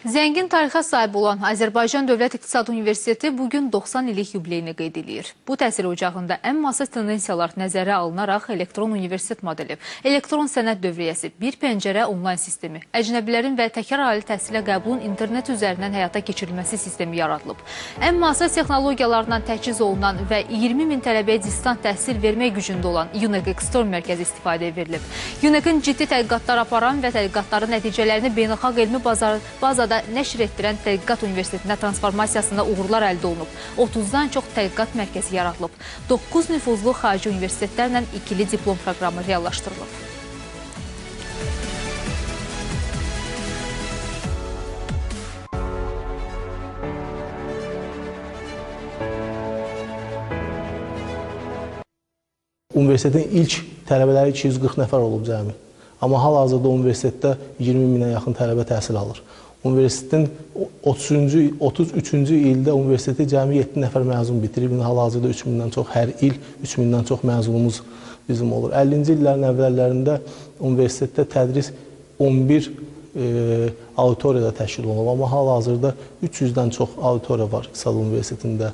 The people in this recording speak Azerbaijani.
Zəngin tarixə sahib olan Azərbaycan Dövlət İqtisad Universiteti bugün 90 illik yubileyini qeyd edir. Bu təsir ocağında ən masas tendensiyalar nəzərə alınaraq elektron universitet modeli, elektron sənəd dövriyyəsi, bir pəncərə onlayn sistemi, əcnəbilərin və təkrar ali təhsilə qəbulun internet üzərindən həyata keçirilməsi sistemi yaradılıb. Ən masas texnologiyalarla təchiz olunan və 20 min tələbəyə distant təhsil vermək gücündə olan UNEC Extern mərkəzi istifadəyə verilib. UNEC-in ciddi tədqiqatlar aparan və tədqiqatların nəticələrini beynəlxalq elmi bazar, bazada nəşr etdirən Tədqiqat Universitetinə transformasiyasında uğurlar əldə olunub. 30-dan çox tədqiqat mərkəzi yaradılıb. 9 nüfuzlu xarici universitetlərlə ikili diplom proqramı reallaşdırılıb. Universitetin ilk tələbələri 240 nəfər olub cəmi. Amma hal-hazırda universitetdə 20 minə yaxın tələbə təhsil alır. Universitetin 30-cu 33-cü ildə universiteti cəmi 7 nəfər məzun bitirib. İndi hal-hazırda 3000-dən çox hər il 3000-dən çox məzunumuz bizim olur. 50-ci illərin əvvəllərində universitetdə tədris 11 e, auditoriyada təşkil olunub, amma hal-hazırda 300-dən çox auditoriya var İqtisad Universitetində.